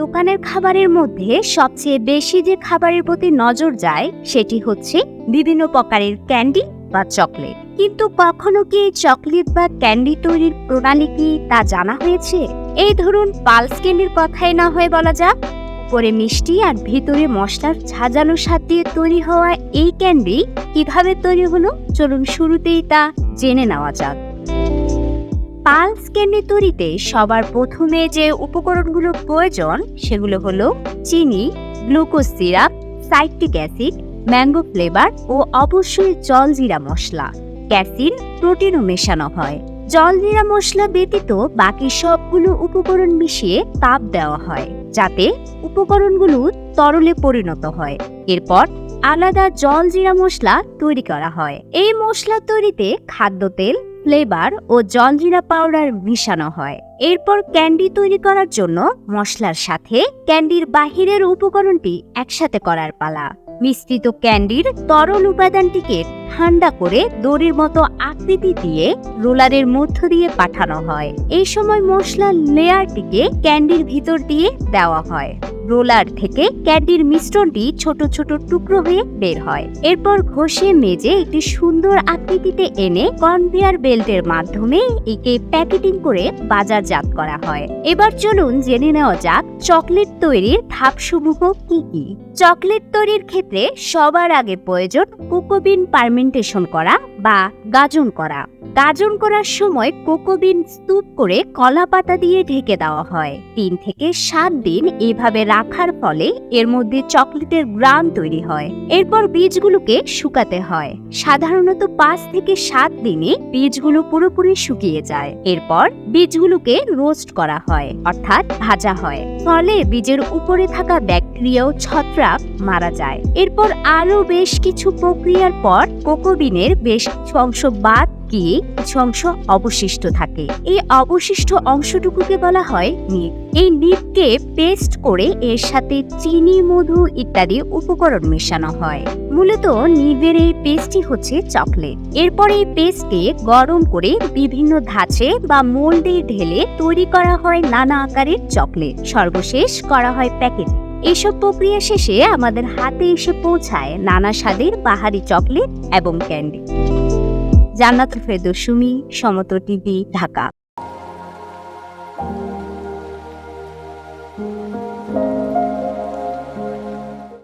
দোকানের খাবারের মধ্যে সবচেয়ে বেশি যে খাবারের প্রতি নজর যায়, সেটি হচ্ছে বিভিন্ন প্রকারের ক্যান্ডি বা চকলেট। কিন্তু কখনো কি চকলেট বা ক্যান্ডি তৈরির প্রণালী কি তা জানা হয়েছে? এই ধরুন, পালস ক্যান্ডির কথাই না হয়ে বলা যাক। উপরে মিষ্টি আর ভিতরে মশলার ঝাঁঝালো স্বাদ দিয়ে তৈরি হওয়া এই ক্যান্ডি কীভাবে তৈরি হলো, চলুন শুরুতেই তা জেনে নেওয়া যাক। পালস ক্যান্ডি তৈরিতে সবার প্রথমে যে উপকরণগুলো প্রয়োজন সেগুলো হলো চিনি, glucose syrup, citric acid, mango flavour ও অবশ্যই জলজিরা মশলা। ক্যাসিন প্রোটিনও মেশানো হয়। জলজিরা মশলা ব্যতীত বাকি সবগুলো উপকরণ মিশিয়ে তাপ দেওয়া হয়, যাতে উপকরণগুলো তরলে পরিণত হয়। এরপর আলাদা জলজিরা মশলা তৈরি করা হয়। এই মশলা তৈরিতে খাদ্য তেল ফ্লেভার ও জলজিরা পাউডার মিশানো হয়। এরপর ক্যান্ডি তৈরি করার জন্য মশলার সাথে ক্যান্ডির বাহিরের উপকরণটি একসাথে করার পালা। মিশ্রিত ক্যান্ডির তরল উপাদানটিকে ঠান্ডা করে দড়ির মতো আকৃতি দিয়ে রোলারের মধ্য দিয়ে পাঠানো হয়। এই সময় মশলার লেয়ারটিকে ক্যান্ডির ভিতর দিয়ে দেওয়া হয়। রোলার থেকে ক্যান্ডির মিশ্রণটি ছোট ছোট টুকরো হয়ে বের হয়। এরপর ঘষে মেজে একটি সুন্দর আকৃতিতে এনে কনভেয়ার বেল্টের মাধ্যমে একে প্যাকেটিং করে বাজারজাত করা হয়। এবার চলুন জেনে নেওয়া যাক চকলেট তৈরির ধাপসমূহ কি কি। চকলেট তৈরির ক্ষেত্রে সবার আগে প্রয়োজন কোকোবিন পারমেন্টেশন করা বা গাজন করা। গাজন করার সময় কোকোবিন স্তূপ করে কলা পাতা দিয়ে ঢেকে দেওয়া হয়। তিন থেকে সাত দিন এভাবে রাখার ফলে এর মধ্যে চকলেটের গ্রাম তৈরি হয়। এরপর বীজগুলোকে শুকাতে হয়। সাধারণত পাঁচ থেকে সাত দিনে বীজগুলো পুরোপুরি শুকিয়ে যায়। এরপর বীজগুলোকে রোস্ট করা হয়, অর্থাৎ ভাজা হয়। ফলে বীজের উপরে থাকা ব্যাকটেরিয়া ও ছত্রাক মারা যায়। এরপর আরও বেশ কিছু প্রক্রিয়ার পর কোকোবিনের বেশ কিছু অংশ বাদ গিয়ে কিছু অংশ অবশিষ্ট থাকে। এই অবশিষ্ট অংশটুকুকে বলা হয় নিপ এই নিপকে পেস্ট করে এর সাথে চিনি, মধু ইত্যাদি উপকরণ মেশানো হয়। মূলত নিবের এই পেস্টটি হচ্ছে চকলেট। এরপর এই পেস্টকে গরম করে বিভিন্ন ধাঁচে বা মোল্ডে ঢেলে তৈরি করা হয় নানা আকারের চকলেট। সর্বশেষ করা হয় প্যাকেট। এসব প্রক্রিয়া শেষে আমাদের হাতে এসে পৌঁছায় নানা স্বাদের পাহাড়ি চকলেট এবং ক্যান্ডি। জান্নাতুল ফেরদৌস সুমি সমত টিভি ঢাকা।